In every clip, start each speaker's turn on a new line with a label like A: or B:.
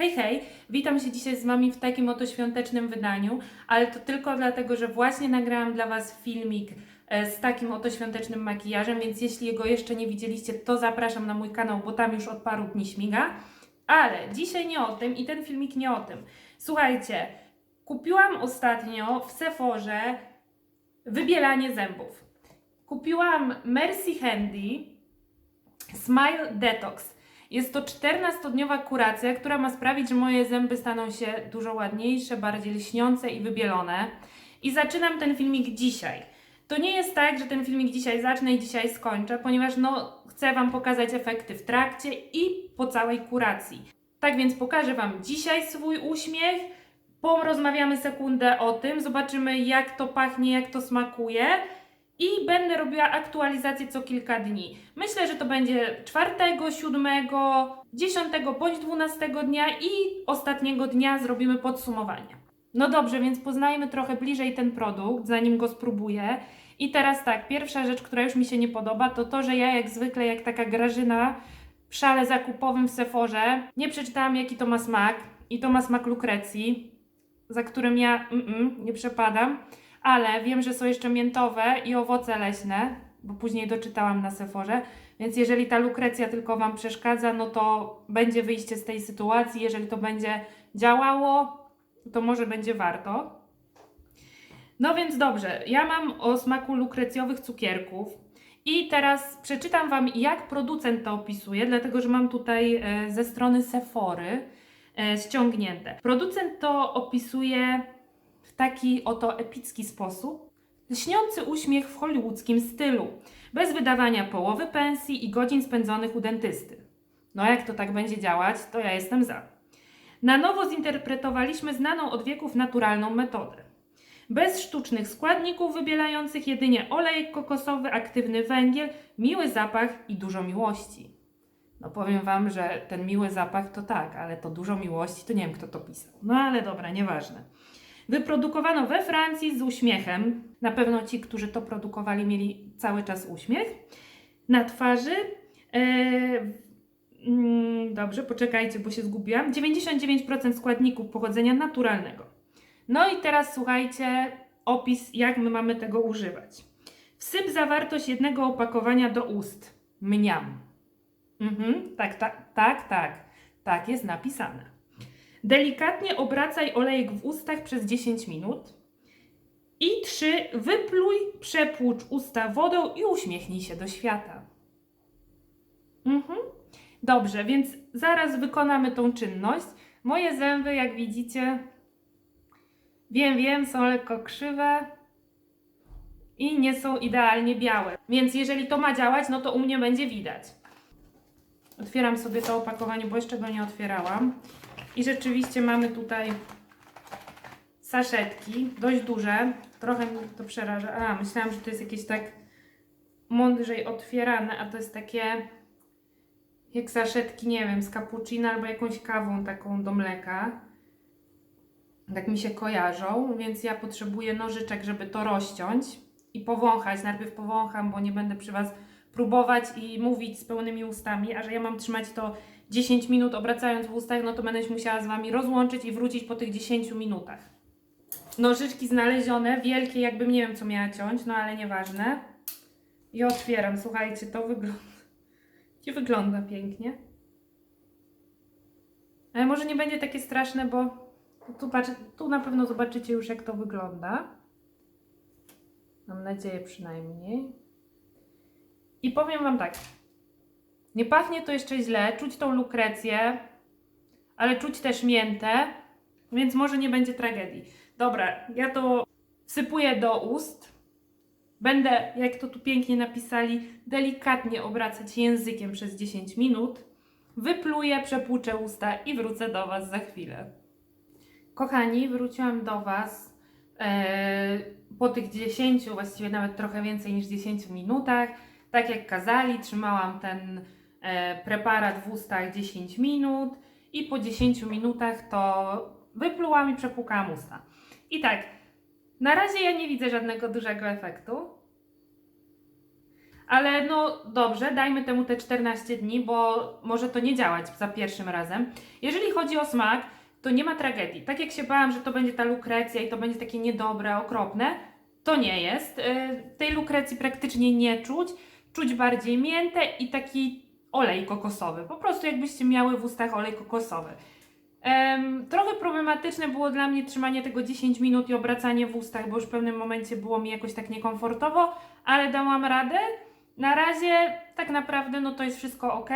A: Hej, hej! Witam się dzisiaj z Wami w takim oto świątecznym wydaniu, ale to tylko dlatego, że właśnie nagrałam dla Was filmik e, z takim oto świątecznym makijażem, więc jeśli go jeszcze nie widzieliście, to zapraszam na mój kanał, bo tam już od paru dni śmiga. Ale dzisiaj nie o tym i ten filmik nie o tym. Słuchajcie, kupiłam ostatnio w Sephorze wybielanie zębów. Kupiłam Mercy Handy Smile Detox. Jest to 14-dniowa kuracja, która ma sprawić, że moje zęby staną się dużo ładniejsze, bardziej lśniące i wybielone. I zaczynam ten filmik dzisiaj. To nie jest tak, że ten filmik dzisiaj zacznę i dzisiaj skończę, ponieważ no, chcę Wam pokazać efekty w trakcie i po całej kuracji. Tak więc pokażę Wam dzisiaj swój uśmiech, porozmawiamy sekundę o tym, zobaczymy jak to pachnie, jak to smakuje i będę robiła aktualizację co kilka dni. Myślę, że to będzie 4, 7, 10 bądź 12 dnia i ostatniego dnia zrobimy podsumowanie. No dobrze, więc poznajmy trochę bliżej ten produkt, zanim go spróbuję. I teraz tak, pierwsza rzecz, która już mi się nie podoba, to to, że ja jak zwykle, jak taka Grażyna w szale zakupowym w Sephorze, nie przeczytałam jaki to ma smak i to ma smak lukrecji, za którym ja mm, nie przepadam ale wiem, że są jeszcze miętowe i owoce leśne, bo później doczytałam na Seforze, więc jeżeli ta lukrecja tylko Wam przeszkadza, no to będzie wyjście z tej sytuacji. Jeżeli to będzie działało, to może będzie warto. No więc dobrze, ja mam o smaku lukrecjowych cukierków. I teraz przeczytam Wam, jak producent to opisuje, dlatego że mam tutaj e, ze strony Sephory e, ściągnięte. Producent to opisuje taki oto epicki sposób. Lśniący uśmiech w hollywoodzkim stylu, bez wydawania połowy pensji i godzin spędzonych u dentysty. No jak to tak będzie działać, to ja jestem za. Na nowo zinterpretowaliśmy znaną od wieków naturalną metodę. Bez sztucznych składników wybielających jedynie olej kokosowy, aktywny węgiel, miły zapach i dużo miłości. No powiem Wam, że ten miły zapach to tak, ale to dużo miłości to nie wiem kto to pisał. No ale dobra, nieważne. Wyprodukowano we Francji z uśmiechem. Na pewno ci, którzy to produkowali, mieli cały czas uśmiech na twarzy. Eee, mm, dobrze, poczekajcie, bo się zgubiłam. 99% składników pochodzenia naturalnego. No i teraz słuchajcie, opis, jak my mamy tego używać. Wsyp zawartość jednego opakowania do ust. Mniam. Mhm, tak, tak, tak, tak. Tak jest napisane. Delikatnie obracaj olejek w ustach przez 10 minut. I 3. Wypluj, przepłucz usta wodą i uśmiechnij się do świata. Mhm. Dobrze, więc zaraz wykonamy tą czynność. Moje zęby, jak widzicie, wiem, wiem, są lekko krzywe i nie są idealnie białe. Więc jeżeli to ma działać, no to u mnie będzie widać. Otwieram sobie to opakowanie, bo jeszcze go nie otwierałam. I rzeczywiście mamy tutaj saszetki, dość duże. Trochę mnie to przeraża. A, myślałam, że to jest jakieś tak mądrzej otwierane, a to jest takie jak saszetki, nie wiem, z cappuccino albo jakąś kawą taką do mleka. Tak mi się kojarzą, więc ja potrzebuję nożyczek, żeby to rozciąć i powąchać. Najpierw powącham, bo nie będę przy Was próbować i mówić z pełnymi ustami, a że ja mam trzymać to 10 minut obracając w ustach, no to będę się musiała z Wami rozłączyć i wrócić po tych 10 minutach. Nożyczki znalezione, wielkie, jakbym nie wiem co miała ciąć, no ale nieważne. I otwieram, słuchajcie, to wygląda. Nie wygląda pięknie. Ale może nie będzie takie straszne, bo tu, patrz, tu na pewno zobaczycie już jak to wygląda. Mam nadzieję przynajmniej. I powiem Wam tak. Nie pachnie to jeszcze źle, czuć tą lukrecję, ale czuć też miętę, więc może nie będzie tragedii. Dobra, ja to wsypuję do ust. Będę, jak to tu pięknie napisali, delikatnie obracać językiem przez 10 minut. Wypluję, przepłuczę usta i wrócę do Was za chwilę. Kochani, wróciłam do Was e, po tych 10, właściwie nawet trochę więcej niż 10 minutach. Tak jak kazali, trzymałam ten preparat w ustach 10 minut i po 10 minutach to wyplułam i przepłukałam usta. I tak, na razie ja nie widzę żadnego dużego efektu, Ale no dobrze, dajmy temu te 14 dni, bo może to nie działać za pierwszym razem. Jeżeli chodzi o smak, to nie ma tragedii. Tak jak się bałam, że to będzie ta lukrecja i to będzie takie niedobre, okropne, to nie jest. Yy, Tej lukrecji praktycznie nie czuć. Czuć bardziej miętę i taki olej kokosowy. Po prostu jakbyście miały w ustach olej kokosowy. Em, trochę problematyczne było dla mnie trzymanie tego 10 minut i obracanie w ustach, bo już w pewnym momencie było mi jakoś tak niekomfortowo, ale dałam radę. Na razie tak naprawdę no to jest wszystko ok.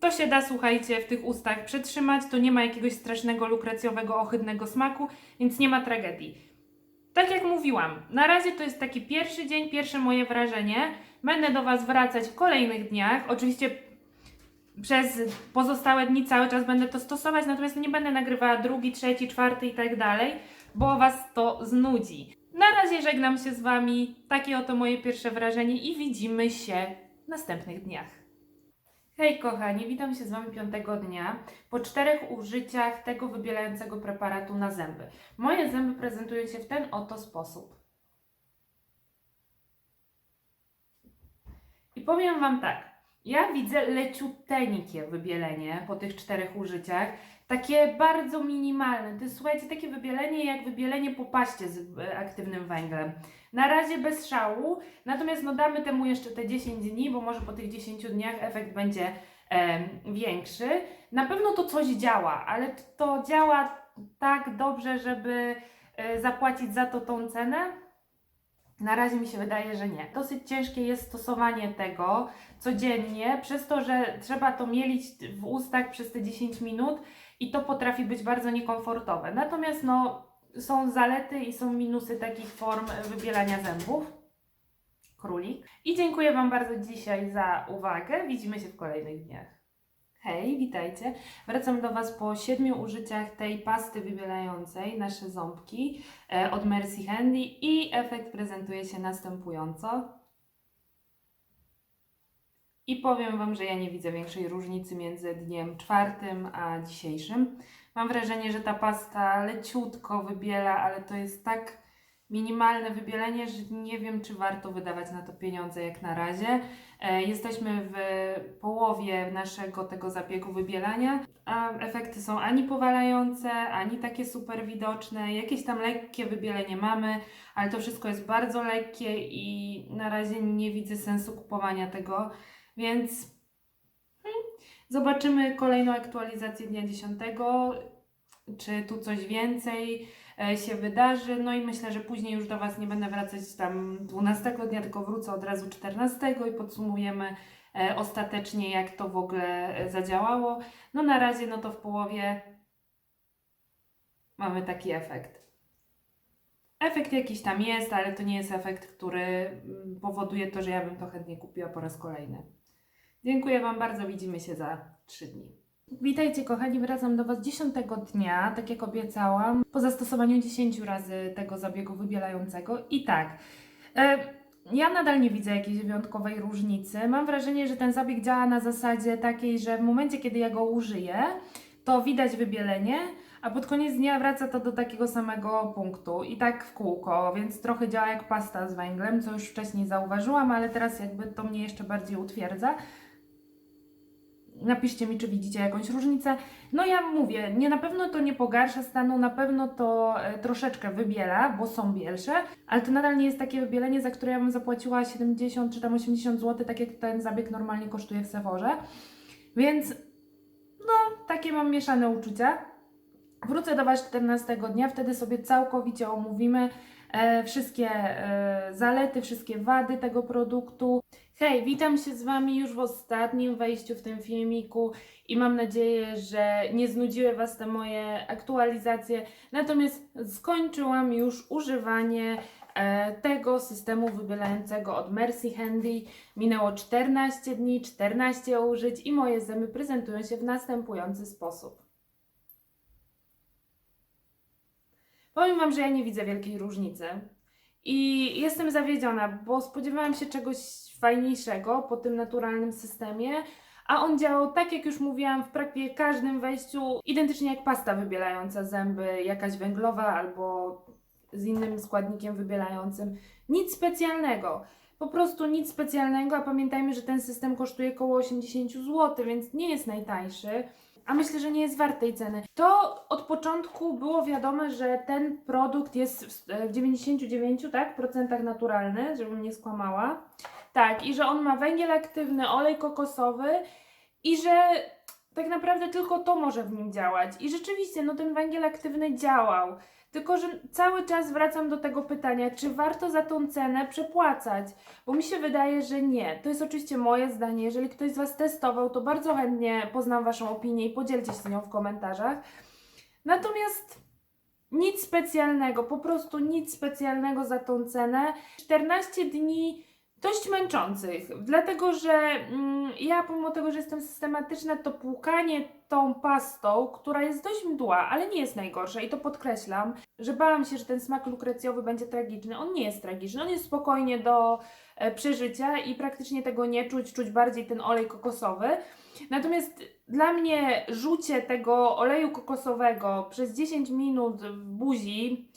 A: To się da, słuchajcie, w tych ustach przetrzymać. To nie ma jakiegoś strasznego lukrecjowego, ohydnego smaku, więc nie ma tragedii. Tak jak mówiłam, na razie to jest taki pierwszy dzień, pierwsze moje wrażenie. Będę do Was wracać w kolejnych dniach. Oczywiście przez pozostałe dni cały czas będę to stosować, natomiast nie będę nagrywała drugi, trzeci, czwarty i tak dalej, bo Was to znudzi. Na razie żegnam się z Wami. Takie oto moje pierwsze wrażenie i widzimy się w następnych dniach. Hej kochani, witam się z Wami piątego dnia po czterech użyciach tego wybielającego preparatu na zęby. Moje zęby prezentują się w ten oto sposób. I powiem Wam tak, ja widzę leciuteńkie wybielenie po tych czterech użyciach, takie bardzo minimalne. To jest, słuchajcie, takie wybielenie jak wybielenie po paście z e, aktywnym węglem. Na razie bez szału, natomiast no damy temu jeszcze te 10 dni, bo może po tych 10 dniach efekt będzie em, większy. Na pewno to coś działa, ale to działa tak dobrze, żeby e, zapłacić za to tą cenę? Na razie mi się wydaje, że nie. Dosyć ciężkie jest stosowanie tego codziennie, przez to, że trzeba to mielić w ustach przez te 10 minut i to potrafi być bardzo niekomfortowe. Natomiast no, są zalety i są minusy takich form wybielania zębów. Królik. I dziękuję Wam bardzo dzisiaj za uwagę. Widzimy się w kolejnych dniach. Hej, witajcie. Wracam do Was po siedmiu użyciach tej pasty wybielającej nasze ząbki e, od Mercy Handy i efekt prezentuje się następująco. I powiem Wam, że ja nie widzę większej różnicy między dniem czwartym a dzisiejszym. Mam wrażenie, że ta pasta leciutko wybiela, ale to jest tak minimalne wybielenie, że nie wiem, czy warto wydawać na to pieniądze jak na razie. E, Jesteśmy w połowie naszego tego zabiegu wybielania, a efekty są ani powalające, ani takie super widoczne. Jakieś tam lekkie wybielenie mamy, ale to wszystko jest bardzo lekkie i na razie nie widzę sensu kupowania tego, więc hmm, zobaczymy kolejną aktualizację dnia 10, czy tu coś więcej się wydarzy. No i myślę, że później już do Was nie będę wracać tam 12 dnia, tylko wrócę od razu 14 i podsumujemy e, ostatecznie, jak to w ogóle e, zadziałało. No na razie, no to w połowie mamy taki efekt. Efekt jakiś tam jest, ale to nie jest efekt, który mm, powoduje to, że ja bym to chętnie kupiła po raz kolejny. Dziękuję Wam bardzo, widzimy się za 3 dni. Witajcie kochani, wracam do Was 10 dnia, tak jak obiecałam, po zastosowaniu 10 razy tego zabiegu wybielającego. I tak, e, ja nadal nie widzę jakiejś wyjątkowej różnicy. Mam wrażenie, że ten zabieg działa na zasadzie takiej, że w momencie, kiedy ja go użyję, to widać wybielenie, a pod koniec dnia wraca to do takiego samego punktu i tak w kółko, więc trochę działa jak pasta z węglem, co już wcześniej zauważyłam, ale teraz jakby to mnie jeszcze bardziej utwierdza. Napiszcie mi, czy widzicie jakąś różnicę. No ja mówię, nie na pewno to nie pogarsza stanu, na pewno to e, troszeczkę wybiela, bo są bielsze, ale to nadal nie jest takie wybielenie, za które ja bym zapłaciła 70 czy tam 80 zł, tak jak ten zabieg normalnie kosztuje w Sephorze. Więc no, takie mam mieszane uczucia. Wrócę do Was 14 dnia, wtedy sobie całkowicie omówimy wszystkie e, zalety, wszystkie wady tego produktu. Hej, witam się z Wami już w ostatnim wejściu w tym filmiku i mam nadzieję, że nie znudziły Was te moje aktualizacje. Natomiast skończyłam już używanie e, tego systemu wybielającego od Mercy Handy. Minęło 14 dni, 14 użyć i moje zęby prezentują się w następujący sposób. Powiem Wam, że ja nie widzę wielkiej różnicy. I jestem zawiedziona, bo spodziewałam się czegoś fajniejszego po tym naturalnym systemie, a on działał tak, jak już mówiłam, w prawie każdym wejściu, identycznie jak pasta wybielająca zęby, jakaś węglowa albo z innym składnikiem wybielającym. Nic specjalnego. Po prostu nic specjalnego, a pamiętajmy, że ten system kosztuje około 80 zł, więc nie jest najtańszy. A myślę, że nie jest wart tej ceny. To od początku było wiadome, że ten produkt jest w w 99 tak, procentach naturalny, żebym nie skłamała. Tak, i że on ma węgiel aktywny, olej kokosowy i że tak naprawdę tylko to może w nim działać. I rzeczywiście, no ten węgiel aktywny działał. Tylko, że cały czas wracam do tego pytania, czy warto za tą cenę przepłacać? Bo mi się wydaje, że nie. To jest oczywiście moje zdanie. Jeżeli ktoś z Was testował, to bardzo chętnie poznam Waszą opinię i podzielcie się nią w komentarzach. Natomiast nic specjalnego, po prostu nic specjalnego za tą cenę. 14 dni dość męczących, dlatego że mm, ja pomimo tego, że jestem systematyczna, to płukanie tą pastą, która jest dość mdła, ale nie jest najgorsza i to podkreślam, że bałam się, że ten smak lukrecjowy będzie tragiczny. On nie jest tragiczny, on jest spokojnie do e, przeżycia i praktycznie tego nie czuć, czuć bardziej ten olej kokosowy. Natomiast dla mnie rzucie tego oleju kokosowego przez 10 minut w buzi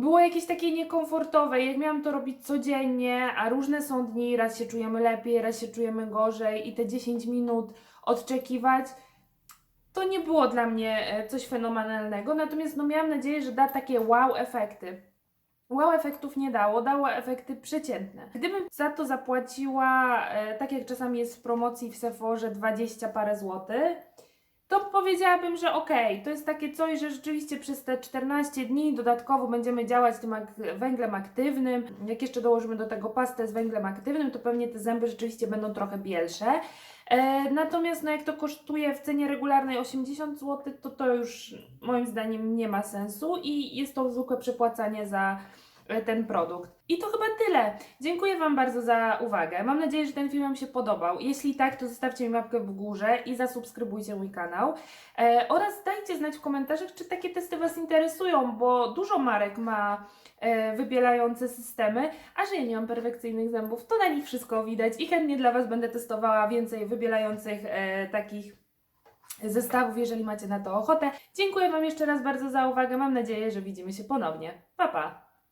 A: było jakieś takie niekomfortowe. Jak miałam to robić codziennie, a różne są dni, raz się czujemy lepiej, raz się czujemy gorzej i te 10 minut odczekiwać, to nie było dla mnie e, coś fenomenalnego. Natomiast no, miałam nadzieję, że da takie wow efekty. Wow efektów nie dało, dało efekty przeciętne. Gdybym za to zapłaciła, e, tak jak czasami jest w promocji w Sephorze, 20 parę złotych, to powiedziałabym, że okej, to jest takie coś, że rzeczywiście przez te 14 dni dodatkowo będziemy działać tym ak- węglem aktywnym. Jak jeszcze dołożymy do tego pastę z węglem aktywnym, to pewnie te zęby rzeczywiście będą trochę bielsze. E, natomiast no jak to kosztuje w cenie regularnej 80 zł, to to już moim zdaniem nie ma sensu i jest to zwykłe przepłacanie za ten produkt. I to chyba tyle. Dziękuję Wam bardzo za uwagę. Mam nadzieję, że ten film Wam się podobał. Jeśli tak, to zostawcie mi łapkę w górze i zasubskrybujcie mój kanał. E, oraz dajcie znać w komentarzach, czy takie testy Was interesują, bo dużo marek ma e, wybielające systemy, a że ja nie mam perfekcyjnych zębów, to na nich wszystko widać i chętnie dla Was będę testowała więcej wybielających e, takich zestawów, jeżeli macie na to ochotę. Dziękuję Wam jeszcze raz bardzo za uwagę. Mam nadzieję, że widzimy się ponownie. Pa, pa!